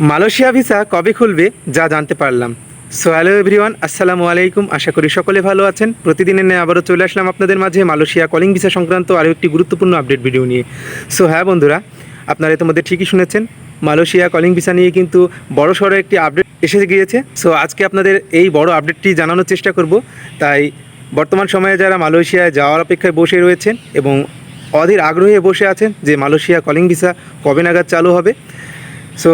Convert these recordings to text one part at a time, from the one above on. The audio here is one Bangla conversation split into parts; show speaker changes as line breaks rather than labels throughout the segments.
মালয়েশিয়া ভিসা কবে খুলবে, যা জানতে পারলাম। সো হ্যালো এভরিওয়ান আসসালামু আলাইকুম। আশা করি সকলে ভালো আছেন। প্রতিদিনের ন্যায় আবারও চলে আসলাম আপনাদের মাঝে মালয়েশিয়া কলিং ভিসা সংক্রান্ত আরও একটি গুরুত্বপূর্ণ আপডেট ভিডিও নিয়ে। সো হ্যাঁ বন্ধুরা, আপনারা ইতিমধ্যে ঠিকই শুনেছেন, মালয়েশিয়া কলিং ভিসা নিয়ে কিন্তু বড় সড়ো একটি আপডেট এসে গিয়েছে। সো আজকে আপনাদের এই বড় আপডেটটি জানানোর চেষ্টা করব। তাই, বর্তমান সময়ে যারা মালয়েশিয়ায় যাওয়ার অপেক্ষায় বসে রয়েছেন এবং অধীর আগ্রহে বসে আছেন যে মালয়েশিয়া কলিং ভিসা কবে নাগাদ চালু হবে। সো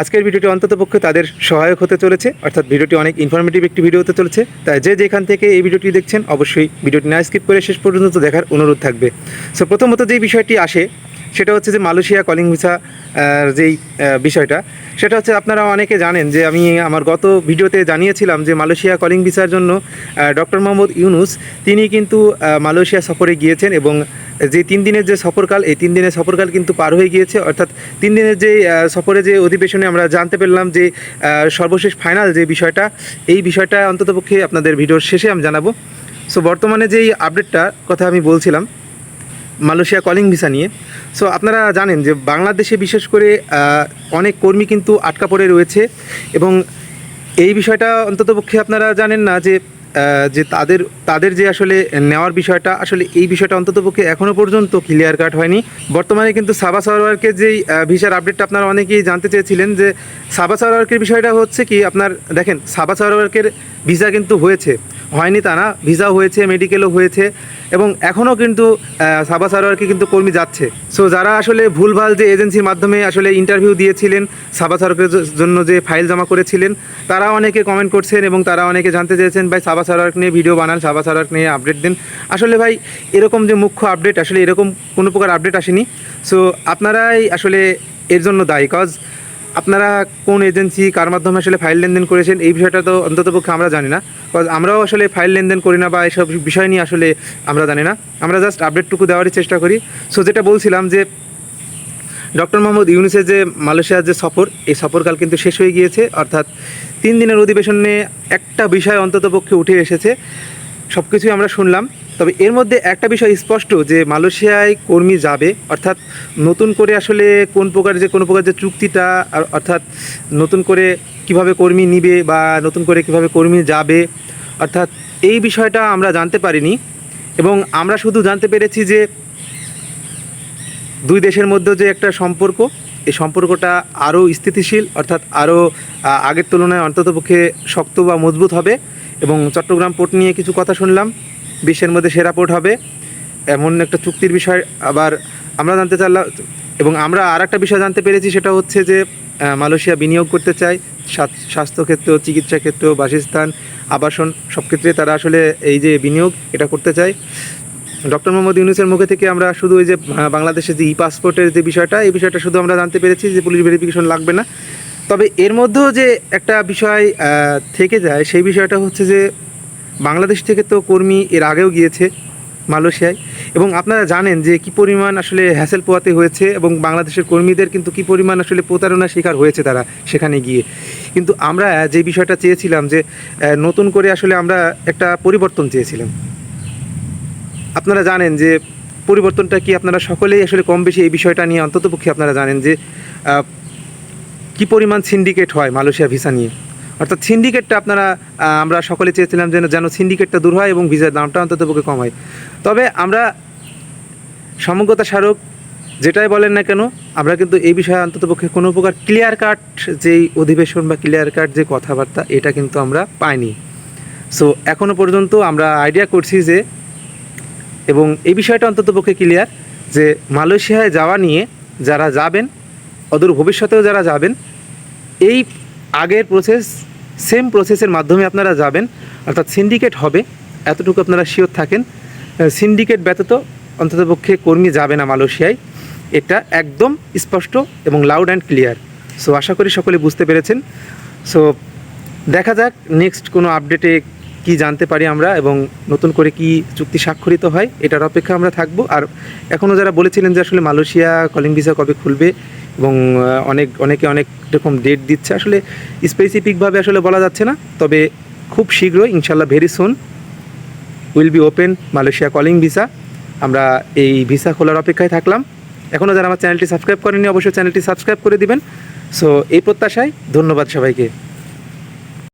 আজকের ভিডিওটি অন্তত পক্ষে তাদের সহায়ক হতে চলেছে, অর্থাৎ ভিডিওটি অনেক ইনফরমেটিভ একটি ভিডিও হতে চলেছে, তাই যে যেখান থেকে এই ভিডিওটি দেখছেন, অবশ্যই ভিডিওটি না স্কিপ করে শেষ পর্যন্ত দেখার অনুরোধ থাকবে। সো প্রথমত যে বিষয়টি আসে সেটা হচ্ছে যে মালয়েশিয়া কলিং ভিসা যেই বিষয়টা, সেটা হচ্ছে আপনারা অনেকে জানেন যে আমি আমার গত ভিডিওতে জানিয়েছিলাম যে মালয়েশিয়া কলিং ভিসার জন্য ডক্টর মোহাম্মদ ইউনুস, তিনি কিন্তু মালয়েশিয়া সফরে গিয়েছেন এবং যে তিন দিনের যে সফরকাল, এই তিন দিনের সফরকাল কিন্তু পার হয়ে গিয়েছে। অর্থাৎ তিন দিনের যে সফরে যে অধিবেশনে আমরা জানতে পারলাম যে সর্বশেষ ফাইনাল যে বিষয়টা, এই বিষয়টা অন্ততপক্ষে আপনাদের ভিডিওর শেষে আমি জানাব। সো বর্তমানে যেই আপডেটটার কথা আমি বলছিলাম মালয়েশিয়া কলিং ভিসা নিয়ে। সো আপনারা জানেন যে বাংলাদেশে বিশেষ করে অনেক কর্মী কিন্তু আটকা পড়ে রয়েছে এবং এই বিষয়টা অন্ততপক্ষে আপনারা জানেন না যে যে তাদের তাদের যে আসলে নেওয়ার বিষয়টা, আসলে এই বিষয়টা অন্ততপক্ষে এখনও পর্যন্ত ক্লিয়ার কাট হয়নি। বর্তমানে কিন্তু সাবা সরওয়ারকে যেই ভিসার আপডেটটা আপনারা অনেকেই জানতে চেয়েছিলেন যে, সাবা সরওয়ারকের বিষয়টা হচ্ছে কি, আপনার দেখেন, সাবা সরওয়ারকের ভিসা কিন্তু হয়েছে। হয়নি তা না ভিসা হয়েছে, মেডিকেলও হয়েছে এবং এখনও কিন্তু সাবা সারোয়ারকে কিন্তু কর্মী যাচ্ছে। সো যারা আসলে ভুলভাল যে এজেন্সির মাধ্যমে আসলে ইন্টারভিউ দিয়েছিলেন, সাবা সারোয়ারের জন্য যে ফাইল জমা করেছিলেন, তারা অনেকে কমেন্ট করছেন এবং তারা অনেকে জানতে চেয়েছেন, ভাই, সাবা সারোয়ার নিয়ে ভিডিও বানান, সাবা সারোয়ার নিয়ে আপডেট দিন। আসলে ভাই, এরকম যে মুখ্য আপডেট আসলে এরকম কোনো প্রকার আপডেট আসেনি। সো আপনারাই আসলে এর জন্য দায়ী কজ আপনারা কোন এজেন্সি, কার মাধ্যমে আসলে ফাইল লেনদেন করেছেন, এই বিষয়টা তো অন্ততপক্ষে আমরা জানি না। কজ আমরাও আসলে ফাইল লেনদেন করি না বা এসব বিষয় নিয়ে আসলে আমরা জানি না। আমরা জাস্ট আপডেটটুকু দেওয়ারই চেষ্টা করি। সো যেটা বলছিলাম যে ডক্টর মোহাম্মদ ইউনুসের যে মালয়েশিয়ার যে সফর, এই সফরকাল কিন্তু শেষ হয়ে গিয়েছে। অর্থাৎ তিন দিনের অধিবেশনে একটা বিষয় অন্ততপক্ষে উঠে এসেছে। সব কিছুই আমরা শুনলাম। তবে এর মধ্যে একটা বিষয় স্পষ্ট যে মালয়েশিয়ায় কর্মী যাবে, অর্থাৎ নতুন করে আসলে কোন প্রকার যে, কোনো প্রকার যে চুক্তিটা অর্থাৎ নতুন করে কীভাবে কর্মী নিবে বা নতুন করে কীভাবে কর্মী যাবে, অর্থাৎ এই বিষয়টা আমরা জানতে পারিনি। এবং আমরা শুধু জানতে পেরেছি যে দুই দেশের মধ্যে যে একটা সম্পর্ক, এই সম্পর্কটা আরও স্থিতিশীল, অর্থাৎ আরও আগের তুলনায় অন্ততপক্ষে শক্ত বা মজবুত হবে। এবং চট্টগ্রাম পোর্ট নিয়ে কিছু কথা শুনলাম। বিশ্বের মধ্যে সেরা পোর্ট হবে এমন একটা চুক্তির বিষয় আবার আমরা জানতে চাইলাম এবং আমরা আর একটা বিষয় জানতে পেরেছি সেটা হচ্ছে যে মালয়েশিয়া বিনিয়োগ করতে চায় স্বাস্থ্যক্ষেত্র চিকিৎসা ক্ষেত্র বাসস্থান আবাসন সব ক্ষেত্রে তারা আসলে এই যে বিনিয়োগ এটা করতে চায়। ডক্টর মোহাম্মদ ইউনুসের মুখে থেকে আমরা শুধু ওই যে আহ, বাংলাদেশের যে ই পাসপোর্টের যে বিষয়টা এই বিষয়টা শুধু আমরা জানতে পেরেছি যে পুলিশ ভেরিফিকেশন লাগবে না। তবে এর মধ্যেও যে একটা বিষয় থেকে যায় সেই বিষয়টা হচ্ছে যে বাংলাদেশ থেকে তো কর্মী এর আগেও গিয়েছে মালয়েশিয়ায়। এবং আপনারা জানেন যে কি পরিমাণ আসলে হ্যাসেল পোয়াতে হয়েছে এবং বাংলাদেশের কর্মীদের কিন্তু কি পরিমাণ আসলে প্রতারণার শিকার হয়েছে তারা সেখানে গিয়ে। কিন্তু আমরা যে বিষয়টা চেয়েছিলাম যে নতুন করে আসলে আমরা একটা পরিবর্তন চেয়েছিলাম। আপনারা জানেন যে, পরিবর্তনটা কি আপনারা সকলেই আসলে কম বেশি এই বিষয়টা নিয়ে অন্ততপক্ষে আপনারা জানেন যে কি পরিমাণ সিন্ডিকেট হয় মালয়েশিয়া ভিসা নিয়ে? অর্থাৎ সিন্ডিকেটটা আপনারা আমরা সকলে চেয়েছিলাম যেন যেন সিন্ডিকেটটা দূর হয় এবং ভিসার দামটা অন্ততপক্ষে কম হয়। তবে আমরা সমগ্রতা স্মারক যেটাই বলেন না কেন, আমরা কিন্তু এই বিষয়ে অন্ততপক্ষে কোনো প্রকার ক্লিয়ার কাট যেই অধিবেশন বা ক্লিয়ার কাট যে কথাবার্তা, এটা কিন্তু আমরা পাইনি। সো এখনও পর্যন্ত আমরা আইডিয়া করছি যে, এবং এই বিষয়টা অন্ততপক্ষে ক্লিয়ার যে মালয়েশিয়ায় যাওয়া নিয়ে যারা যাবেন, অদূর ভবিষ্যতেও যারা যাবেন, এই আগের প্রসেস সেম প্রসেসের মাধ্যমে আপনারা যাবেন, অর্থাৎ সিন্ডিকেট হবে, এতটুকু আপনারা শিওর থাকেন। সিন্ডিকেট ব্যতীত অন্ততপক্ষে কর্মী যাবে না মালয়েশিয়ায়। এটা একদম স্পষ্ট এবং লাউড অ্যান্ড ক্লিয়ার সো আশা করি সকলে বুঝতে পেরেছেন। সো দেখা যাক নেক্সট কোনো আপডেটে কি জানতে পারি আমরা এবং নতুন করে কি চুক্তি স্বাক্ষরিত হয়, এটার অপেক্ষা আমরা থাকব। আর এখনও যারা বলেছিলেন যে আসলে মালয়েশিয়া কলিং ভিসা কবে খুলবে এবং অনেক, অনেকে অনেক রকম ডেট দিচ্ছে, আসলে স্পেসিফিকভাবে আসলে বলা যাচ্ছে না, তবে খুব শীঘ্রই ইনশাল্লাহ very soon will be open Malaysia calling visa আমরা এই ভিসা খোলার অপেক্ষায় থাকলাম। এখনও যারা আমার চ্যানেলটি সাবস্ক্রাইব করেনি অবশ্যই চ্যানেলটি সাবস্ক্রাইব করে দিবেন। সো এই প্রত্যাশায় ধন্যবাদ সবাইকে।